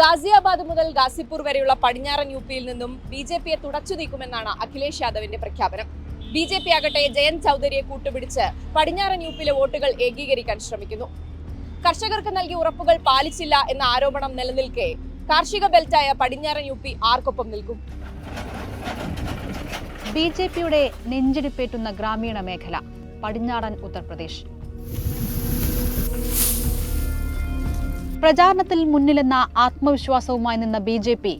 ഗാസിയാബാദ് മുതൽ ഗാസിപ്പൂർ വരെയുള്ള പടിഞ്ഞാറൻ യു പിയിൽ നിന്നും ബി ജെ പിയെ തുടച്ചു നീക്കുമെന്നാണ് അഖിലേഷ് യാദവിന്റെ പ്രഖ്യാപനം. ബി ജെ പി ആകട്ടെ ജയന്ത് ചൗധരിയെ കൂട്ടുപിടിച്ച് പടിഞ്ഞാറൻ യു പിയിലെ വോട്ടുകൾ ഏകീകരിക്കാൻ ശ്രമിക്കുന്നു. കർഷകർക്ക് നൽകിയ ഉറപ്പുകൾ പാലിച്ചില്ല എന്ന ആരോപണം നിലനിൽക്കെ കാർഷിക ബെൽറ്റായ പടിഞ്ഞാറൻ യു പി ആർക്കൊപ്പം നിൽക്കും. ബി ജെ പിയുടെ നെഞ്ചിടിപ്പേറ്റുന്ന ഗ്രാമീണ മേഖല പടിഞ്ഞാറൻ ഉത്തർപ്രദേശ്. പ്രചാരണത്തിൽ മുന്നിലെന്ന ആത്മവിശ്വാസവുമായി നിന്ന ബി ജെ പി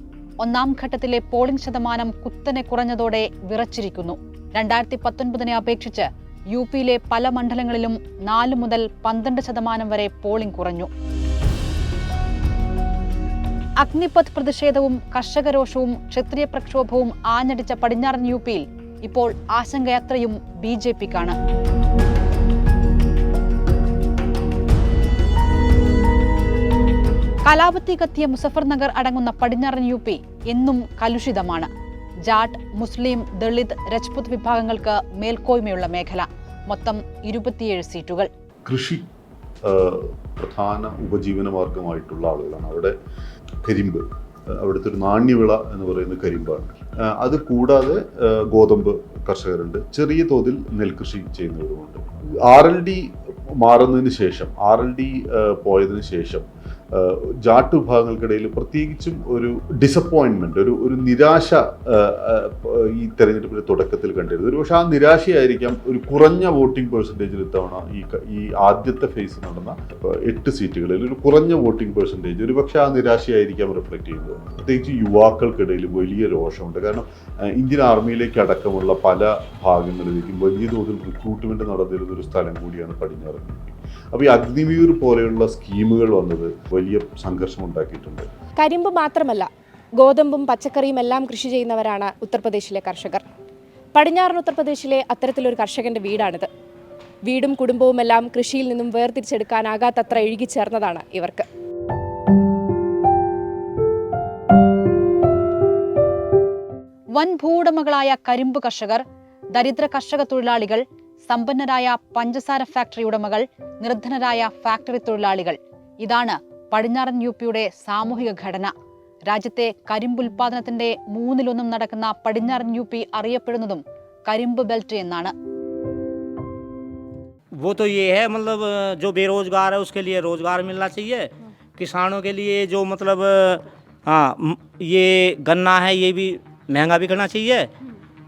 ഒന്നാം ഘട്ടത്തിലെ പോളിംഗ് ശതമാനം കുത്തനെ കുറഞ്ഞതോടെ വിറച്ചിരിക്കുന്നു. രണ്ടായിരത്തി പത്തൊൻപതിനെ അപേക്ഷിച്ച് യു പിയിലെ പല മണ്ഡലങ്ങളിലും നാല് മുതൽ പന്ത്രണ്ട് ശതമാനം വരെ പോളിംഗ് കുറഞ്ഞു. അഗ്നിപഥ് പ്രതിഷേധവും കർഷകരോഷവും ക്ഷത്രിയ പ്രക്ഷോഭവും ആഞ്ഞടിച്ച പടിഞ്ഞാറൻ യു പിയിൽ ഇപ്പോൾ ആശങ്കയാത്രയും ബി ജെ പിക്കാണ്. കലാപത്തി കത്തിയ മുസഫർ നഗർ അടങ്ങുന്ന പടിഞ്ഞാറൻ യു പി എന്നും കലുഷിതമാണ്. ജാട്ട് മുസ്ലിം ദളിത് രജ്പുത് വിഭാഗങ്ങൾക്ക് മേൽക്കോയ്മയുള്ള മേഖല. മൊത്തം ഇരുപത്തിയേഴ് സീറ്റുകൾ. കൃഷി പ്രധാന ഉപജീവന മാർഗമായിട്ടുള്ള ആളുകളാണ്. അവിടെ കരിമ്പ് അവിടുത്തെ ഒരു നാണ്യവിള എന്ന് പറയുന്ന കരിമ്പാണ്. അത് കൂടാതെ ഗോതമ്പ് കർഷകരുണ്ട്. ചെറിയ തോതിൽ നെൽകൃഷി ചെയ്യുന്നവരുമുണ്ട്. ആർ എൽ ഡി മാറുന്നതിന് ശേഷം ആർ എൽ ഡി പോയതിനു ശേഷം ആ, ജാട്ട് വിഭാഗങ്ങൾക്കിടയിൽ പ്രത്യേകിച്ചും ഒരു ഡിസപ്പോയിൻമെന്റ് ഒരു ഒരു നിരാശ ഈ തെരഞ്ഞെടുപ്പിന്റെ തുടക്കത്തിൽ കണ്ടിരുന്നത്. ഒരു പക്ഷേ ആ നിരാശയായിരിക്കാം ഒരു കുറഞ്ഞ വോട്ടിംഗ് പെർസെന്റേജിൽ ഇത്തവണ ഈ ഈ ആദ്യത്തെ ഫേസ് നടന്ന എട്ട് സീറ്റുകളിൽ ഒരു കുറഞ്ഞ വോട്ടിംഗ് പെർസെന്റേജ് ഒരു പക്ഷേ ആ നിരാശയായിരിക്കാം റിഫ്ലക്റ്റ് ചെയ്യുന്നത് പ്രത്യേകിച്ച് യുവാക്കൾക്കിടയിൽ വലിയ രോഷമുണ്ട്. കാരണം ഇന്ത്യൻ ആർമിയിലേക്ക് അടക്കമുള്ള പല ഭാഗങ്ങളിലേക്കും വലിയ തോതിൽ റിക്രൂട്ട്മെന്റ് നടന്നിരുന്ന ഒരു സ്ഥലം കൂടിയാണ് പടിഞ്ഞാറ് അപ്പോൾ ഈ അഗ്നിവീർ പോലെയുള്ള സ്കീമുകൾ വന്നത് വലിയ സംഘർഷം ഉണ്ടാക്കിയിട്ടുണ്ട്. കരിമ്പ് മാത്രമല്ല ഗോതമ്പും പച്ചക്കറിയും എല്ലാം കൃഷി ചെയ്യുന്നവരാണ് ഉത്തർപ്രദേശിലെ കർഷകർ. പടിഞ്ഞാറൻ ഉത്തർപ്രദേശിലെ അത്തരത്തിലൊരു കർഷകന്റെ വീടാണിത്. വീടും കുടുംബവും എല്ലാം കൃഷിയിൽ നിന്നും വേർതിരിച്ചെടുക്കാനാകാത്തത്ര ഇഴുകിച്ചേർന്നതാണ് ഇവർക്ക്. വൻ ഭൂവുടമകളായ കരിമ്പ് കർഷകർ ദരിദ്ര കർഷക തൊഴിലാളികൾ സമ്പന്നരായ പഞ്ചസാര ഫാക്ടറി ഉടമകൾ നിർധനരായ ഫാക്ടറി തൊഴിലാളികൾ ഇതാണ് പടിഞ്ഞാറൻ യു പിയുടെ സാമൂഹിക ഘടന രാജ്യത്തെ കരിമ്പ് ഉൽപാദനത്തിന്റെ മൂന്നിലൊന്നും നടക്കുന്ന പടിഞ്ഞാറൻ യു പി അറിയപ്പെടുന്നതും കരിമ്പ് ബെൽറ്റ് എന്നാണ് वो तो ये है मतलब जो बेरोजगार है उसके लिए रोजगार मिलना चाहिए किसानों के लिए जो मतलब हाँ म- ये गन्ना है ये भी महंगा बिकना चाहिए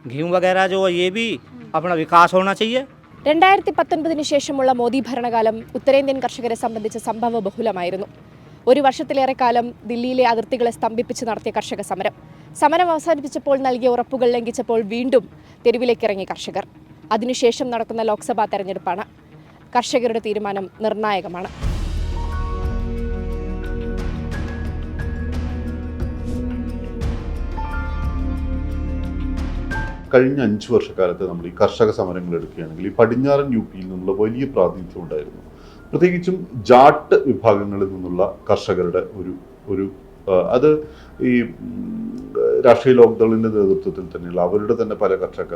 गेहूँ वगैरह जो है ये भी अपना विकास होना चाहिए രണ്ടായിരത്തി പത്തൊൻപതിന് ശേഷമുള്ള മോദി ഭരണകാലം ഉത്തരേന്ത്യൻ കർഷകരെ സംബന്ധിച്ച് സംഭവ ബഹുലമായിരുന്നു ഒരു വർഷത്തിലേറെ കാലം ദില്ലിയിലെ അതിർത്തികളെ സ്തംഭിപ്പിച്ച് നടത്തിയ കർഷക സമരം സമരം അവസാനിപ്പിച്ചപ്പോൾ നൽകിയ ഉറപ്പുകൾ ലംഘിച്ചപ്പോൾ വീണ്ടും തെരുവിലേക്കിറങ്ങി കർഷകർ അതിനുശേഷം നടക്കുന്ന ലോക്സഭാ തെരഞ്ഞെടുപ്പാണ് കർഷകരുടെ തീരുമാനം നിർണായകമാണ് കഴിഞ്ഞ അഞ്ച് വർഷക്കാലത്ത് നമ്മൾ ഈ കർഷക സമരങ്ങൾ എടുക്കുകയാണെങ്കിൽ ഈ പടിഞ്ഞാറൻ യു പിയിൽ നിന്നുള്ള വലിയ പ്രാതിനിധ്യം ഉണ്ടായിരുന്നു. പ്രത്യേകിച്ചും ജാട്ട് വിഭാഗങ്ങളിൽ നിന്നുള്ള കർഷകരുടെ ഒരു ഒരു അത് ഈ രാഷ്ട്രീയ ലോക്ദളിന്റെ നേതൃത്വത്തിൽ തന്നെയുള്ള അവരുടെ തന്നെ പല കർഷക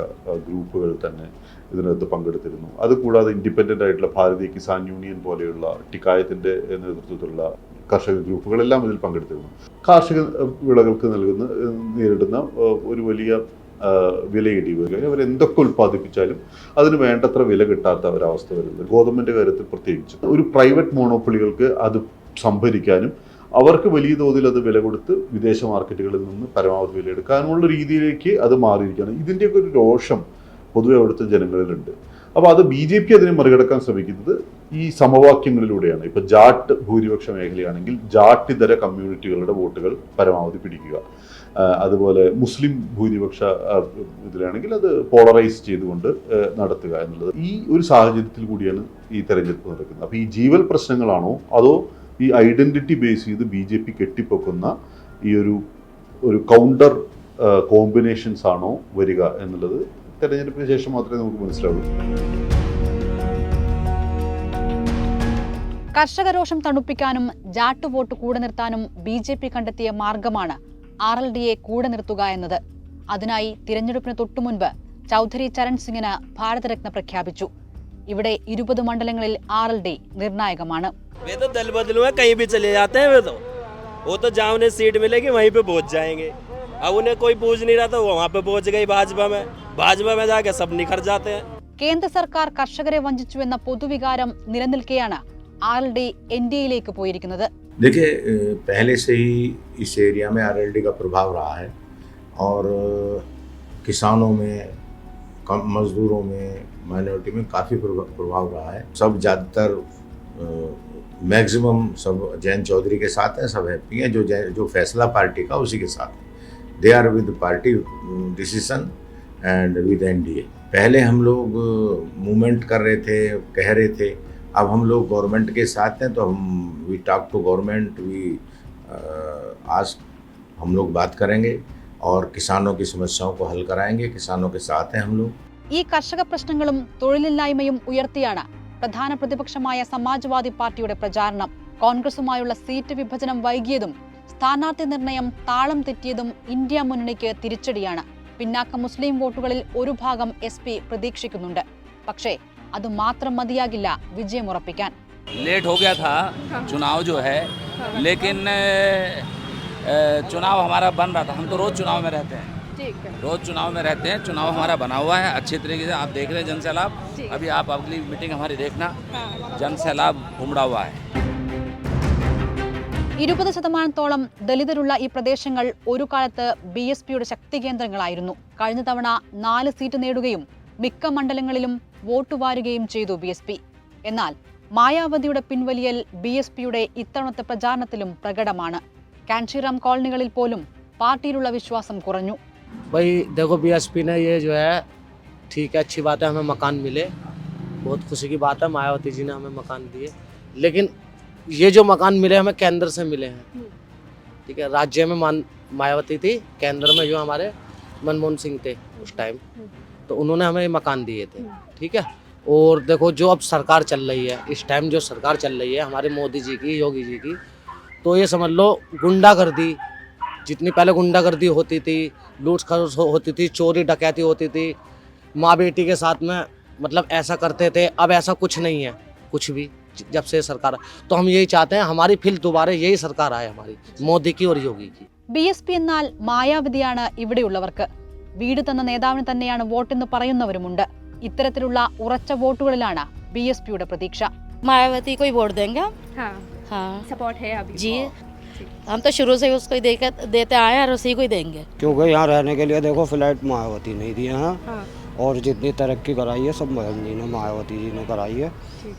ഗ്രൂപ്പുകൾ തന്നെ ഇതിനകത്ത് പങ്കെടുത്തിരുന്നു. അതുകൂടാതെ ഇൻഡിപെൻഡന്റ് ആയിട്ടുള്ള ഭാരതീയ കിസാൻ യൂണിയൻ പോലെയുള്ള ടിക്കായത്തിന്റെ നേതൃത്വത്തിലുള്ള കർഷക ഗ്രൂപ്പുകളെല്ലാം ഇതിൽ പങ്കെടുത്തിരുന്നു. കാർഷിക വിളകൾക്ക് നൽകുന്ന നേരിടുന്ന ഒരു വലിയ ആ, വരിക അവർ എന്തൊക്കെ ഉൽപ്പാദിപ്പിച്ചാലും അതിന് വേണ്ടത്ര വില കിട്ടാത്ത ഒരവസ്ഥ വരുന്നത്. ഗോതമ്പിന്റെ കാര്യത്തിൽ പ്രത്യേകിച്ച്. ഒരു പ്രൈവറ്റ് മോണോപ്പൊളികൾക്ക് അത് സംഭരിക്കാനും അവർക്ക് വലിയ തോതിൽ അത് വില കൊടുത്ത് വിദേശ മാർക്കറ്റുകളിൽ നിന്ന് പരമാവധി വില എടുക്കാനുള്ള രീതിയിലേക്ക് അത് മാറിയിരിക്കുകയാണ്. ഇതിന്റെയൊക്കെ ഒരു രോഷം പൊതുവെ അവിടുത്തെ ജനങ്ങളിലുണ്ട്. അപ്പോൾ അത് ബി ജെ പി അതിനെ മറികടക്കാൻ ശ്രമിക്കുന്നത് ഈ സമവാക്യങ്ങളിലൂടെയാണ്. ഇപ്പോൾ ജാട്ട് ഭൂരിപക്ഷ മേഖലയാണെങ്കിൽ ജാട്ടിതര കമ്മ്യൂണിറ്റികളുടെ വോട്ടുകൾ പരമാവധി പിടിക്കുക. അതുപോലെ മുസ്ലിം ഭൂരിപക്ഷ ഇതിലാണെങ്കിൽ അത് പോളറൈസ് ചെയ്തുകൊണ്ട് നടത്തുക എന്നുള്ളത്. ഈ ഒരു സാഹചര്യത്തിൽ കൂടിയാണ് ഈ തെരഞ്ഞെടുപ്പ് നടക്കുന്നത്. അപ്പോൾ ഈ ജീവൽ പ്രശ്നങ്ങളാണോ അതോ ഈ ഐഡന്റിറ്റി ബേസ് ചെയ്ത് ബി ജെ പി കെട്ടിപ്പൊക്കുന്ന ഈ ഒരു ഒരു കൗണ്ടർ കോമ്പിനേഷൻസ് ആണോ വരിക എന്നുള്ളത് തെരഞ്ഞെടുപ്പിന് ശേഷം മാത്രമേ നമുക്ക് മനസ്സിലാവൂ കർഷകരോഷം തണുപ്പിക്കാനും ജാട്ട് വോട്ട് കൂടെ നിർത്താനും ബി ജെ പി കണ്ടെത്തിയ മാർഗമാണ് ആർ എൽ ഡിയെ കൂടെ നിർത്തുക എന്നത് അതിനായി തിരഞ്ഞെടുപ്പിന് തൊട്ടുമുൻപ് ചൗധരി ചരൺ സിംഗിന് ഭാരതരത്ന പ്രഖ്യാപിച്ചു ഇവിടെ ഇരുപത് മണ്ഡലങ്ങളിൽ ആർ എൽ ഡി നിർണായകമാണ് वे तो दल बदलू है कहीं भी चले जाते हैं वे तो वो तो जहाँ उन्हें सीट मिलेगी वहीं पे पहुंच जाएंगे अब उन्हें कोई पूछ नहीं रहा तो वो वहाँ पे पहुंच गई भाजपा में भाजपा में जाके सब निखर जाते हैं കേന്ദ്ര സർക്കാർ കർഷകരെ വഞ്ചിച്ചുവെന്ന പൊതുവികാരം നിലനിൽക്കെയാണ് R L D N D എയിലേക്ക് പോയിരിക്കുന്നത് देखिए अ, पहले से ही इस एरिया में आरएलडी का प्रभाव रहा है और अ, किसानों में कम मजदूरों में माइनॉरिटी में काफ़ी प्रभाव रहा है सब ज़्यादातर मैक्सिमम सब जैन चौधरी के साथ हैं सब हैप्पी हैं जो जैन- जो फैसला पार्टी का उसी के साथ है they are with party decision and with NDA पहले हम लोग मूवमेंट कर रहे थे कह रहे थे अब हम लोग गवर्नमेंट के साथ हैं तो हम we talk to government we आज हम लोग बात करेंगे और किसानों की समस्याओं को हल कराएंगे किसानों के साथ हैं हम लोग ഈ കർഷക പ്രശ്നങ്ങളും തൊഴിലില്ലായ്മയും ഉയർത്തിയാണ് പ്രധാന പ്രതിപക്ഷമായ സമാജ്വാദി പാർട്ടിയുടെ പ്രചാരണം കോൺഗ്രസുമായുള്ള സീറ്റ് വിഭജനം വൈകിയതും സ്ഥാനാർത്ഥി നിർണയം താളം തെറ്റിയതും ഇന്ത്യ മുന്നണിക്ക് തിരിച്ചടിയാണ് പിന്നാക്ക മുസ്ലിം വോട്ടുകളിൽ ഒരു ഭാഗം എസ് പി പ്രതീക്ഷിക്കുന്നുണ്ട് പക്ഷേ അത് മാത്രം മതിയാകില്ല വിജയമുറപ്പിക്കാൻ लेट हो गया था चुनाव जो है लेकिन अ, अ, चुनाव हमारा बन रहा था हम तो रोज़ चुनाव में रहते हैं ठीक है रोज़ चुनाव में रहते हैं चुनाव हमारा बना हुआ है अच्छे तरीके से आप देख रहे हैं जन सैलाब अभी आप अगली मीटिंग हमारी देखना जन सैलाब उमड़ा हुआ है ഇരുപത് ശതമാനത്തോളം ദലിതരുള്ള ഈ പ്രദേശങ്ങൾ ഒരു കാലത്ത് ബി എസ് പിയുടെ ശക്തി കേന്ദ്രങ്ങളായിരുന്നു കഴിഞ്ഞ തവണ നാല് സീറ്റ് നേടുകയും മിക്ക മണ്ഡലങ്ങളിലും വോട്ട് വാരുകയും ചെയ്തു ബി എസ് പി എന്നാൽ മായാവതിയുടെ പിൻവലിയൽ ബി എസ് പിയുടെ ഇത്തവണത്തെ പ്രചാരണത്തിലും പ്രകടമാണ് കാൻഷിറാം കോളനികളിൽ പോലും പാർട്ടിയിലുള്ള വിശ്വാസം കുറഞ്ഞു भाई देखो बीएसपी ने ये जो है ठीक है अच्छी बात है हमें मकान मिले बहुत खुशी की बात है मायावती जी ने हमें मकान दिए लेकिन ये जो मकान मिले हमें केंद्र से मिले हैं। ठीक है, राज्य में मान, मायावती थी, केंद्र में जो हमारे मनमोहन सिंह थे उस टाइम तो उन्होंने हमें ये मकान दिए थे। ठीक है, और देखो जो अब सरकार चल रही है, इस टाइम जो सरकार चल रही है, हमारे मोदी जी की, योगी जी की तो ये समझ लो, गुंडागर्दी, जितनी पहले गुंडागर्दी होती थी लूट हो- होती थी, चोरी डकैती होती थी, माँ बेटी के साथ में मतलब ऐसा करते थे, अब ऐसा कुछ नहीं है, कुछ भी। जब से सरकार तो हम यही चाहते हैं हमारी फिर दोबारा यही सरकार आए हमारी मोदी की और योगी की ബി എസ് പി എന്നാൽ മായാവതിയാണ് ഇവിടെയുള്ളവർക്ക് വീട് തന്ന നേതാവിന് തന്നെയാണ് വോട്ടെന്ന് പറയുന്നവരുമുണ്ട് ഇത്തരത്തിലുള്ള ഉറച്ച വോട്ടുകളിലാണ് ബി എസ് പിയുടെ പ്രതീക്ഷ मायावती को ही वोट देंगे हम हाँ हाँ सपोर्ट है अभी जी हम तो शुरू से ही उसको ही देके देते आए हैं और उसी को ही देंगे क्योंकि यहाँ रहने के लिए देखो फ्लैट मायावती नहीं दिए हैं हाँ और जितनी तरक्की कराई है सब मैडम जी ने मायावती जी ने कराई है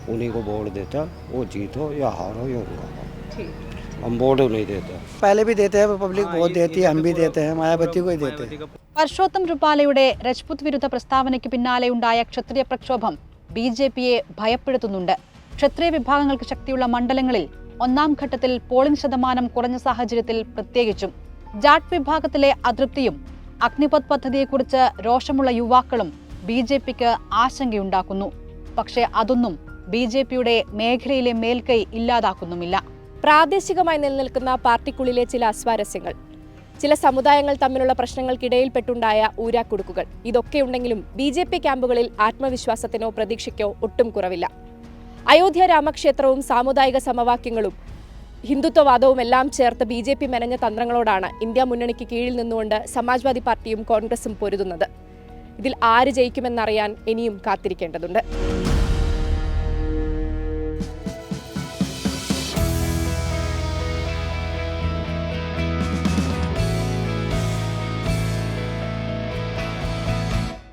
उन्हीं को वोट देता है वो जीतो या हारो या उनका हारो। ठीक हम वोट नहीं देते पहले भी देते हैं पब्लिक बहुत देती है हम भी देते हैं मायावती को ही देते हैं പർഷോത്തം റുപാലയുടെ രജ്പുത് വിരുദ്ധ പ്രസ്താവനയ്ക്ക് പിന്നാലെയുണ്ടായ ക്ഷത്രിയ പ്രക്ഷോഭം ബി ജെ പിയെ ഭയപ്പെടുത്തുന്നുണ്ട് ക്ഷത്രിയ വിഭാഗങ്ങൾക്ക് ശക്തിയുള്ള മണ്ഡലങ്ങളിൽ ഒന്നാം ഘട്ടത്തിൽ പോളിംഗ് ശതമാനം കുറഞ്ഞ സാഹചര്യത്തിൽ പ്രത്യേകിച്ചും ജാട്ട് വിഭാഗത്തിലെ അതൃപ്തിയും അഗ്നിപത് പദ്ധതിയെക്കുറിച്ച് രോഷമുള്ള യുവാക്കളും ബി ജെ പിക്ക് ആശങ്കയുണ്ടാക്കുന്നു. പക്ഷേ അതൊന്നും ബി ജെ പിയുടെ മേഖലയിലെ മേൽക്കൈ ഇല്ലാതാക്കുന്നുമില്ല. പ്രാദേശികമായി നിലനിൽക്കുന്ന പാർട്ടിക്കുള്ളിലെ ചില അസ്വാരസ്യങ്ങൾ ചില സമുദായങ്ങൾ തമ്മിലുള്ള പ്രശ്നങ്ങൾക്കിടയിൽപ്പെട്ടുണ്ടായ ഊരാക്കുടുക്കുകൾ ഇതൊക്കെയുണ്ടെങ്കിലും ബി ജെ പി ക്യാമ്പുകളിൽ ആത്മവിശ്വാസത്തിനോ പ്രതീക്ഷയ്ക്കോ ഒട്ടും കുറവില്ല. അയോധ്യ രാമക്ഷേത്രവും സാമുദായിക സമവാക്യങ്ങളും ഹിന്ദുത്വവാദവും എല്ലാം ചേർത്ത് ബി ജെ പി മെനഞ്ഞ തന്ത്രങ്ങളോടാണ് ഇന്ത്യ മുന്നണിക്ക് കീഴിൽ നിന്നുകൊണ്ട് സമാജ്വാദി പാർട്ടിയും കോൺഗ്രസും പൊരുതുന്നത്. ഇതിൽ ആര് ജയിക്കുമെന്നറിയാൻ ഇനിയും കാത്തിരിക്കേണ്ടതുണ്ട്.